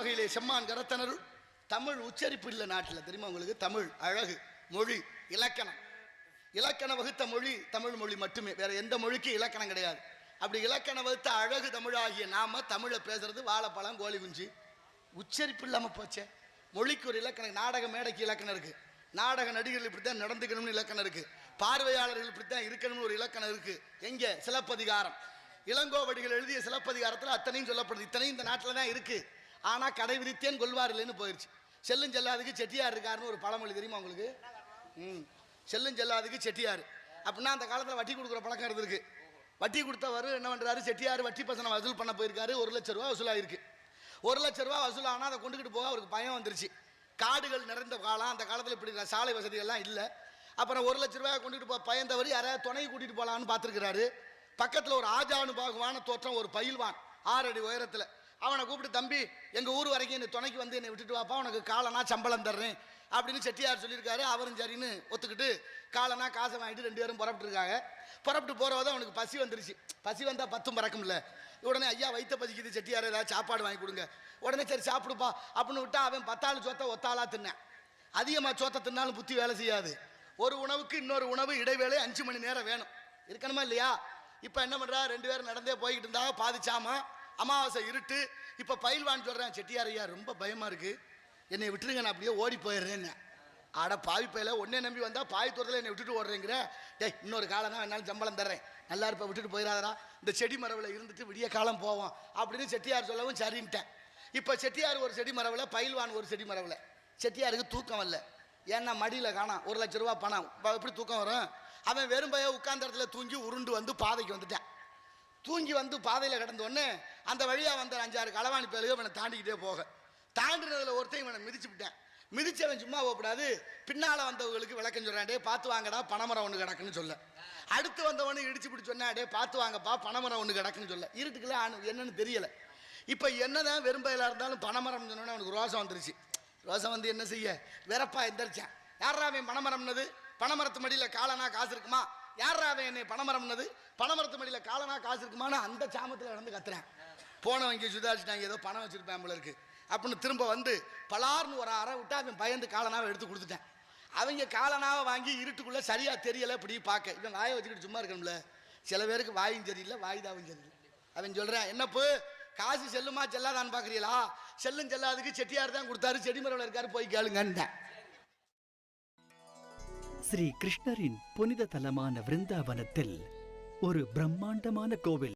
வகையிலே செம்மான் கரத்தனருள் தமிழ் உச்சரிப்பு இல்லை நாட்டில். தெரியுமா உங்களுக்கு? தமிழ் அழகு மொழி இலக்கணம். இலக்கண வகுத்த மொழி தமிழ் மொழி மட்டுமே. வேற எந்த மொழிக்கும் இலக்கணம் கிடையாது. அப்படி இலக்கண வகுத்த அழகு தமிழாகிய நாம தமிழை பேசுறது வாழைப்பழம் கோழி குஞ்சு. உச்சரிப்பு இல்லாமல் போச்சே. மொழிக்கு ஒரு இலக்கணம் நாடக மேடைக்கு இலக்கணம் இருக்கு. நாடக நடிகர்கள் இப்படித்தான் நடந்துக்கணும்னு இலக்கணம் இருக்கு. பார்வையாளர்கள் இப்படித்தான் இருக்கணும்னு ஒரு இலக்கணம் இருக்கு. எங்க? சிலப்பதிகாரம். இளங்கோவடிகள் எழுதிய சிலப்பதிகாரத்தில் அத்தனையும் சொல்லப்படுது. இத்தனையும் இந்த நாட்டில் தான் இருக்கு. ஆனால் கடை விதித்தேன் கொள்வார் இல்லைன்னு போயிடுச்சு செல்லும் செல்லாதுக்கு செட்டியார் இருக்காருன்னு ஒரு பழமொழி தெரியுமா உங்களுக்கு? ம். செல்லும் செல்லாதுக்கு செட்டியார். அப்படின்னா அந்த காலத்தில் வட்டி கொடுக்குற பழக்கம் இருந்திருக்கு. வட்டி கொடுத்தவர் என்ன பண்ணுறாரு செட்டியார் வட்டி பசனை வசூல் பண்ண போயிருக்காரு. ஒரு லட்ச ரூபா வசூலாகிருக்கு ஒரு லட்ச ரூபா வசூல் ஆனால் அதை கொண்டுக்கிட்டு போக அவருக்கு பயம் வந்துருச்சு. காடுகள் நிறைந்த காலம் அந்த காலத்தில் இப்படி சாலை வசதிகள்லாம் இல்லை. அப்புறம் ஒரு லட்ச ரூபாய் கொண்டுட்டு போக பயந்தவர் யாராவது துணை கூட்டிகிட்டு போகலான்னு பார்த்துருக்கிறாரு. பக்கத்தில் ஒரு ஆஜானுபாகுவான தோற்றம் ஒரு பயில்வான். ஆறடி உயரத்தில். அவனை கூப்பிட்டு தம்பி எங்கள் ஊர் வரைக்கும் என்னை துணைக்கு வந்து என்னை விட்டுட்டு வாப்பா உனக்கு காலனா சம்பளம் தர்றேன். அப்படின்னு செட்டியார் சொல்லியிருக்காரு. அவரும் சரின்னு ஒத்துக்கிட்டு காலனா காசை வாங்கிட்டு ரெண்டு பேரும் புறப்பட்டுருக்காங்க புறப்பட்டு போகிறவதான் அவனுக்கு பசி வந்துருச்சு. பசி வந்தால் பத்தும் பறக்கும்ல. உடனே ஐயா வைத்த பசிக்குது செட்டியார் ஏதாவது சாப்பாடு வாங்கி கொடுங்க. உடனே சரி சாப்பிடுப்பா. அப்படின்னு விட்டா அவன் பத்தாள் சோத்த ஒத்தாளா தின்னேன். அதிகமாக சோத்த தின்னாலும் புத்தி வேலை செய்யாது. ஒரு உணவுக்கு இன்னொரு உணவு இடைவேளை அஞ்சு மணி நேரம் வேணும். இருக்கணுமா இல்லையா? இப்போ என்ன பண்ணுறா ரெண்டு பேரும் நடந்தே போய்கிட்டு இருந்தா பாதிச்சாமா அமாவாசை இருட்டு. இப்போ பயில்வான் சொல்கிறேன் செட்டியார் ஐயா ரொம்ப பயமாக இருக்குது என்னை விட்டுருங்க நான் அப்படியே ஓடி போயிடுறேன்னு. அட பாவி பயில ஒன்னே நம்பி வந்தால் பாய் தூரத்தில் என்னை விட்டுட்டு ஓடுறேங்கிற. டேய் இன்னொரு காலம் தான் வேணாலும் சம்பளம் தர்றேன். நல்லா இருப்ப விட்டுட்டு போயிடாதடா. இந்த செடி மரவில் இருந்துட்டு விடிய காலம் போவோம் அப்படின்னு செட்டியார் சொல்லவும் சரின்ட்டேன். இப்போ செட்டியார் ஒரு செடி மரவில் பயில்வான் ஒரு செடி மரவில். செட்டியாருக்கு தூக்கம் வரல. ஏன்னா மடியில் காணாம் ஒரு லட்ச ரூபா பணம். எப்படி தூக்கம் வரும்? அவன் வெறும் பைய உட்கார்ந்த இடத்துல தூங்கி உருண்டு வந்து பாதைக்கு வந்துட்டான். தூங்கி வந்து பாதையில் கடந்த உடனே அந்த வழியாக வந்த அஞ்சாறு களவாணி பேருக இவனை தாண்டிக்கிட்டே போக. தாண்டினதில் ஒருத்தையும் இவனை மிதிச்சு விட்டேன். மிதிச்சவன் சும்மா போகக்கூடாது பின்னால் வந்தவங்களுக்கு விளக்கம் சொல்கிறான் டே பார்த்து வாங்கடா பணமரம் ஒன்று கிடக்குன்னு சொல்ல. அடுத்து வந்தவனு இடிச்சு பிடிச்ச சொன்னா டே பார்த்து வாங்கப்பா பணமரம் ஒன்று கிடக்குன்னு சொல்ல. இருட்டுக்குள்ள என்னன்னு தெரியலை. இப்போ என்னதான் வெறும்பயிலாக இருந்தாலும் பணமரம் சொன்னோன்னே அவனுக்கு ரோசம் வந்துருச்சு. ரோசம் வந்து என்ன செய்ய? வெறப்பா எந்திரிச்சான். யாரா அவன் பணமரம்னது பணமரத்து மடியில் காலனா காசு இருக்குமா? யார் அவன் என்னை பணமரம்னது பணமரத்து மடியில் காலனா காசு இருக்குமான்னு அந்த சாமத்தில் நடந்து கத்துறேன். போனவன் இங்கே சுதாரிச்சுட்டாங்க ஏதோ பணம் வச்சிருப்பேன் போல இருக்கு. அப்படின்னு திரும்ப வந்து பலார்னு ஒரு அறை விட்டு அவன் பயந்து காலனாவை எடுத்து கொடுத்துட்டேன். அவங்க காலனாவை வாங்கி இருட்டுக்குள்ளே சரியாக தெரியலை இப்படி பார்க்க. இவன் வாயை வச்சுக்கிட்டு சும்மா இருக்கணும்ல. சில பேருக்கு வாயும் சரியில்லை வாய்தாவும் சரியில்லை. அவன் சொல்கிறேன் என்னப்பு? காசு செல்லுமா செல்லாதான்னு பார்க்குறீங்களா செல்லும் செல்லாதுக்கு செட்டியார் தான் கொடுத்தாரு செடி மரவில் இருக்காரு போய் கேளுங்கன்ட்டேன் ஸ்ரீ கிருஷ்ணரின் புனித தலமான விருந்தாவனத்தில் ஒரு பிரம்மாண்டமான கோவில்.